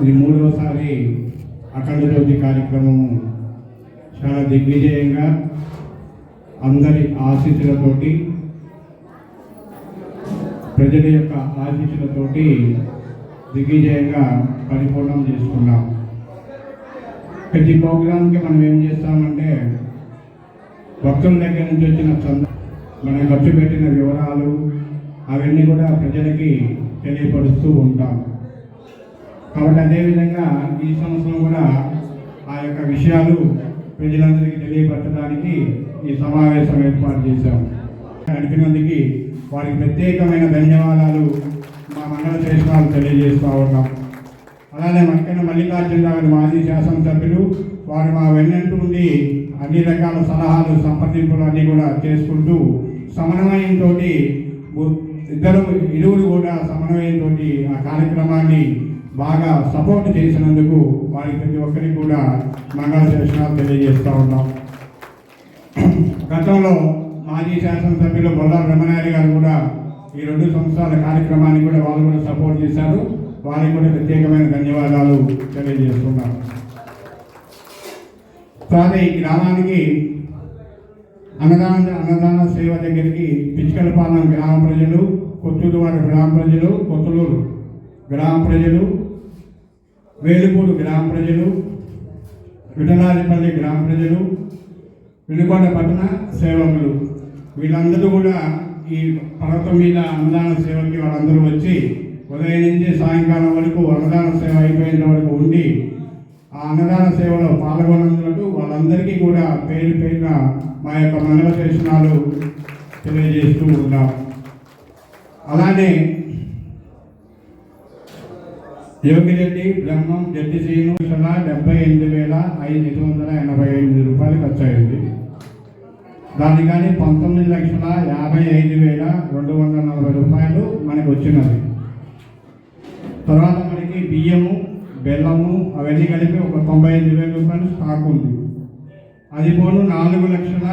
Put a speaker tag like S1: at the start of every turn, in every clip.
S1: ఇది మూడవసారి అఖండ జ్యోతి కార్యక్రమం చాలా దిగ్విజయంగా అందరి ఆశీస్సులతోటి ప్రజల యొక్క ఆశీస్సులతోటి దిగ్విజయంగా పరిపూర్ణం చేసుకున్నాం. ప్రతి ప్రోగ్రాంకి మనం ఏం చేస్తామంటే భక్తుల దగ్గర నుంచి వచ్చిన చంద మనం ఖర్చు పెట్టిన వివరాలు అవన్నీ కూడా ప్రజలకి తెలియపరుస్తూ ఉంటాం. కాబట్టి అదేవిధంగా ఈ సంవత్సరం కూడా ఆ యొక్క విషయాలు ప్రజలందరికీ తెలియపరచడానికి ఈ సమావేశం ఏర్పాటు చేశాం. నడిపినందుకు వారికి ప్రత్యేకమైన ధన్యవాదాలు మా మండల చేసినాలు తెలియజేస్తూ ఉన్నాం. అలానే మక్కన మల్లికార్జున గారి మాజీ శాసనసభ్యులు వారు మా వెన్నంటూ ఉండి అన్ని రకాల సలహాలు సంప్రదింపులు అన్నీ కూడా చేసుకుంటూ సమన్వయంతో ఇద్దరు ఇరువురు కూడా సమన్వయంతో ఆ కార్యక్రమాన్ని బాగా సపోర్ట్ చేసినందుకు వారికి ప్రతి ఒక్కరికి కూడా మంగళ దర్శనాలు తెలియజేస్తూ ఉన్నాం. గతంలో మాజీ శాసనసభ్యులు బొల్లా బ్రహ్మనాయుడు గారు కూడా ఈ రెండు సంవత్సరాల కార్యక్రమాన్ని కూడా వాళ్ళు కూడా సపోర్ట్ చేశారు. వారికి కూడా ప్రత్యేకమైన ధన్యవాదాలు తెలియజేస్తున్నాను. తర్వాత ఈ గ్రామానికి అన్నదాన అన్నదాన సేవ దగ్గరికి పిచ్చుకలపాలెం గ్రామ ప్రజలు కొత్తూరువాడ గ్రామ ప్రజలు కొత్తలూరు గ్రామ ప్రజలు వేలుపూరు గ్రామ ప్రజలు విఠలాదిపల్లి గ్రామ ప్రజలు వెనుకొండ పట్టణ సేవకులు. వీళ్ళందరూ కూడా ఈ పర్వతం మీద అన్నదాన సేవకి వాళ్ళందరూ వచ్చి ఉదయం నుంచి సాయంకాలం వరకు అన్నదాన సేవ అయిపోయిన వరకు ఉండి ఆ అన్నదాన సేవలో పాల్గొన్నందుకు వాళ్ళందరికీ కూడా పేరు పేరున మా యొక్క మండల శేషణాలు తెలియజేస్తూ ఉన్నాం. అలానే యోగిరెడ్డి బ్రహ్మం జడ్డి శ్రీను లక్షల డెబ్బై ఎనిమిది వేల ఐదు వందల ఎనభై ఎనిమిది రూపాయలు ఖర్చు అయింది దాని కానీ పంతొమ్మిది లక్షల యాభై ఐదు వేల రెండు వందల నలభై రూపాయలు మనకు వచ్చినవి. తర్వాత మనకి బియ్యము బెల్లము అవన్నీ కలిపి ఒక తొంభై ఎనిమిది వేల రూపాయలు స్టాక్ ఉంది. అది పోను నాలుగు లక్షల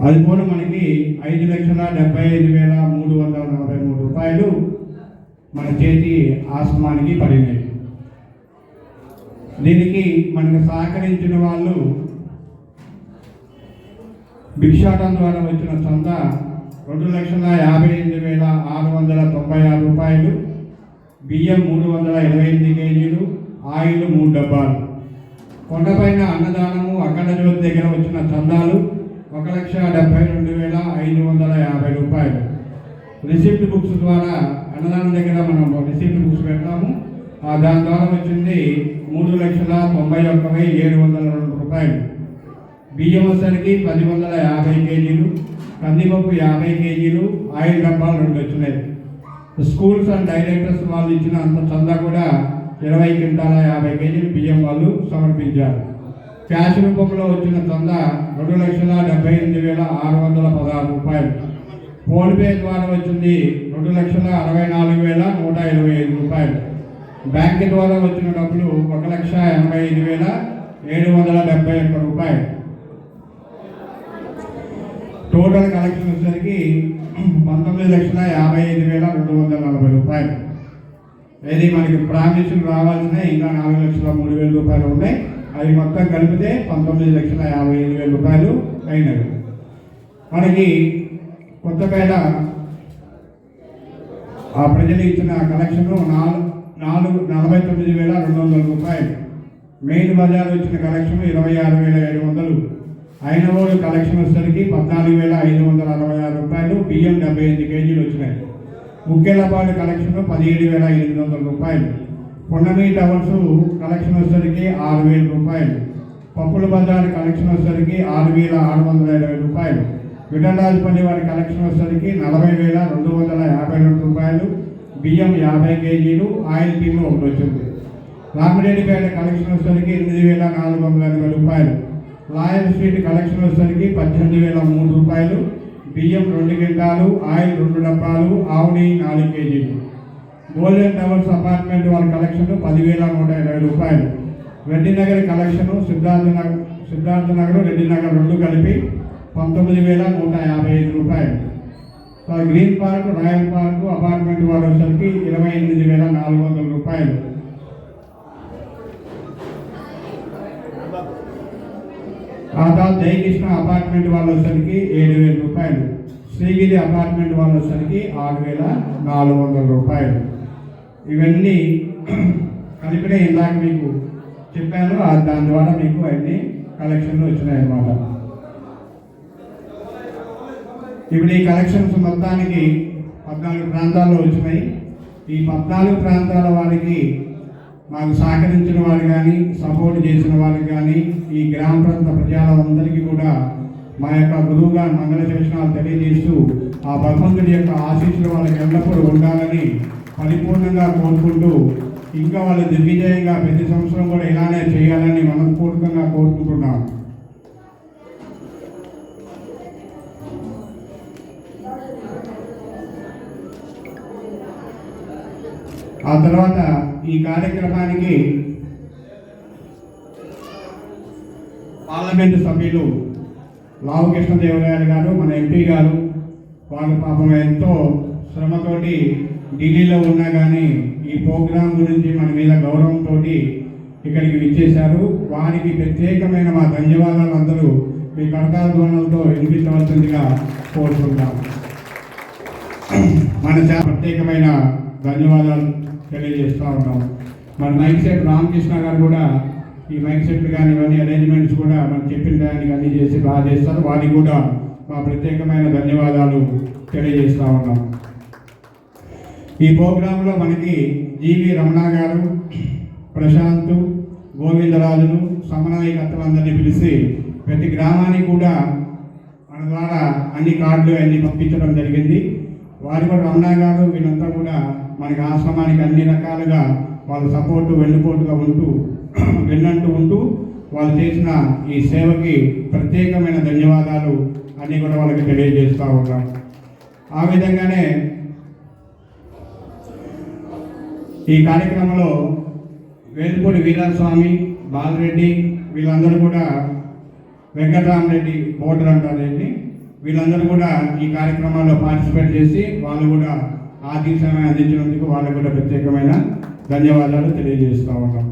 S1: అది కూడా మనకి ఐదు లక్షల డెబ్బై ఐదు వేల మూడు వందల నలభై మూడు రూపాయలు మన చేతి ఆశ్రమానికి పడినాయి దీనికి మనకు సహకరించిన వాళ్ళు భిక్షాటం ద్వారా వచ్చిన చంద రెండు లక్షల యాభై ఎనిమిది వేల ఆరు వందల తొంభై ఆరు రూపాయలు బియ్యం మూడు వందల ఇరవై ఎనిమిది కేజీలు ఆయిల్ మూడు డబ్బాలు. కొండపైన అన్నదానము అక్కడ జ్యోతి దగ్గర వచ్చిన చందాలు ఒక లక్ష డెబ్బై రెండు వేల ఐదు వందల యాభై రూపాయలు. రిసిప్ట్ బుక్స్ ద్వారా అన్నదానం దగ్గర మనం రిసిప్ట్ బుక్స్ పెడతాము. దాని ద్వారా వచ్చింది మూడు లక్షల తొంభై ఒక్క వెయ్యి ఏడు వందల రెండు రూపాయలు. బియ్యం వచ్చరికి పది వందల యాభై కేజీలు కందిపప్పు యాభై కేజీలు ఆయిల్ డబ్బాలు రెండు వచ్చినాయి. స్కూల్స్ అండ్ డైరెక్టర్స్ వాళ్ళు ఇచ్చిన అంత చందా కూడా ఇరవై క్వింటాల యాభై కేజీలు బియ్యం వాళ్ళు సమర్పించారు. క్యాష్ రూపంలో వచ్చిన చంద రెండు లక్షల డెబ్బై ఎనిమిది వేల ఆరు వందల పదహారు రూపాయలు. ఫోన్పే ద్వారా వచ్చింది రెండు లక్షల అరవై నాలుగు వేల నూట ఇరవై ఐదు రూపాయలు. బ్యాంక్ ద్వారా వచ్చిన డబ్బులు ఒక లక్ష ఎనభై ఐదు వేల ఏడు వందల డెబ్బై ఒక్క రూపాయలు. టోటల్ కలెక్షన్ వచ్చేసరికి పంతొమ్మిది లక్షల యాభై ఐదు వేల రెండు వందల నలభై రూపాయలు. ఇది మనకి ప్రామిషన్ రావాల్సిన ఇంకా నాలుగు లక్షల మూడు వేల రూపాయలు ఉన్నాయి. అవి మొత్తం కలిపితే పంతొమ్మిది లక్షల యాభై ఐదు వేల రూపాయలు అయినవి. మనకి కొత్తపేట ఆ ప్రజలు ఇచ్చిన కలెక్షన్ నాలుగు నాలుగు నలభై తొమ్మిది వేల రెండు వందల రూపాయలు. మెయిన్ బజార్ వచ్చిన కలెక్షన్ ఇరవై ఆరు వేల ఏడు వందలు. ఐనవోడు కలెక్షన్ వచ్చేసరికి పద్నాలుగు వేల ఐదు వందల అరవై ఆరు రూపాయలు. బియ్యం డెబ్బై ఐదు కేజీలు వచ్చినాయి. ముక్కెలపాడు కలెక్షన్ పదిహేడు వేల ఎనిమిది వందల రూపాయలు. కొండమీ టవర్స్ కలెక్షన్ వచ్చేసరికి ఆరు వేల రూపాయలు. పప్పుల బజార్ కలెక్షన్ వచ్చేసరికి ఆరు వేల ఆరు వందల ఇరవై రూపాయలు. విఠలరాజుపల్లి వారి కలెక్షన్ వచ్చేసరికి నలభై వేల రెండు వందల యాభై రెండు రూపాయలు. బియ్యం యాభై కేజీలు ఆయిల్ టీము ఒకటి వచ్చింది. రామిరెడ్డిపేట కలెక్షన్ వచ్చేసరికి ఎనిమిది వేల నాలుగు వందల ఎనభై రూపాయలు. లాయల్ స్ట్రీట్ కలెక్షన్ వచ్చేసరికి పద్దెనిమిది వేల మూడు రూపాయలు. బియ్యం రెండు గింటాలు ఆయిల్ రెండు డబ్బాలు ఆవుని నాలుగు కేజీలు. గోల్డెన్ టవర్స్ అపార్ట్మెంట్ వారి కలెక్షన్ పదివేల నూట ఇరవై రూపాయలు. రెడ్డి నగర్ కలెక్షన్ సిద్ధార్థ నగర్ సిద్ధార్థ నగర్ రెడ్డి నగర్ రెండు కలిపి పంతొమ్మిది వేల నూట యాభై ఐదు రూపాయలు. Green park royal park apartment వారు వచ్చరికి ఇరవై ఎనిమిది వేల నాలుగు వందల రూపాయలు. ఆ తర్వాత జయకృష్ణ అపార్ట్మెంట్ వాళ్ళు వచ్చరికి ఏడు వేల రూపాయలు. శ్రీగిరి అపార్ట్మెంట్ వాళ్ళు వచ్చరికి ఆరు వేల నాలుగు వందల రూపాయలు. ఇవన్నీ కలిపిన ఇందాక మీకు చెప్పాను దాని ద్వారా మీకు అన్ని కలెక్షన్లు వచ్చినాయి అన్నమాట ఇప్పుడు ఈ కలెక్షన్స్ మొత్తానికి పద్నాలుగు ప్రాంతాల్లో వచ్చినాయి. ఈ పద్నాలుగు ప్రాంతాల వారికి మాకు సహకరించిన వారు కానీ సపోర్ట్ చేసిన వారికి కానీ ఈ గ్రామ ప్రాంత ప్రజలందరికీ కూడా మా యొక్క గురువుగా మంగళ శేషనాలు తెలియజేస్తూ ఆ భగవంతుడి యొక్క ఆశీస్సులు వాళ్ళకి ఎల్లప్పుడూ ఉండాలని పరిపూర్ణంగా కోరుకుంటూ ఇంకా వాళ్ళు దిగ్విజయంగా ప్రతి సంవత్సరం కూడా ఇలానే చేయాలని మనస్ఫూర్తిగా కోరుకుంటున్నాం. ఆ తర్వాత ఈ కార్యక్రమానికి పార్లమెంటు సభ్యులు లావు కృష్ణదేవరాయలు గారు మన ఎంపీ గారు వాళ్ళు పాపం ఎంతో శ్రమతోటి ఢిల్లీలో ఉన్నా కానీ ఈ ప్రోగ్రాం గురించి మన మీద గౌరవంతో ఇక్కడికి విచ్చేశారు. వారికి ప్రత్యేకమైన మా ధన్యవాదాలు అందరూ. మీ కడతాల ధ్వనులతో వినిపించవలసిందిగా కోరుకుంటాం. మన చాలా ప్రత్యేకమైన ధన్యవాదాలు తెలియజేస్తూ ఉంటాం మన మైక్ సెట్ రామకృష్ణ గారు కూడా ఈ మైక్ సెట్ కానీ ఇవన్నీ అరేంజ్మెంట్స్ కూడా మనం చెప్పిన టైంకి అన్ని చేసి బాగా చేస్తారు. వారికి కూడా మా ప్రత్యేకమైన ధన్యవాదాలు తెలియజేస్తూ ఉన్నాం. ఈ ప్రోగ్రాంలో మనకి జీవి రమణ గారు ప్రశాంత్ గోవిందరాజులు సమన్వయకర్తలందరినీ పిలిచి ప్రతి గ్రామానికి కూడా మన ద్వారా అన్ని కార్డులు అన్ని పంపించడం జరిగింది. వారి కూడా రమణ గారు వీళ్ళంతా కూడా మనకి ఆశ్రమానికి అన్ని రకాలుగా వాళ్ళ సపోర్టు వెన్నుపోటుగా ఉంటూ వెన్నంటూ ఉంటూ వాళ్ళు చేసిన ఈ సేవకి ప్రత్యేకమైన ధన్యవాదాలు అన్నీ కూడా వాళ్ళకి తెలియజేస్తూ ఉన్నాం. ఆ విధంగానే ఈ కార్యక్రమంలో వేలుపూడి వీరాస్వామి బాలరెడ్డి వీళ్ళందరూ కూడా వెంకటరామరెడ్డి బోర్డర్ అంటారు వీళ్ళందరూ కూడా ఈ కార్యక్రమాల్లో పార్టిసిపేట్ చేసి వాళ్ళు కూడా ఆర్థిక సహాయం అందించినందుకు వాళ్ళకు కూడా ప్రత్యేకమైన ధన్యవాదాలు తెలియజేస్తూ ఉన్నాం.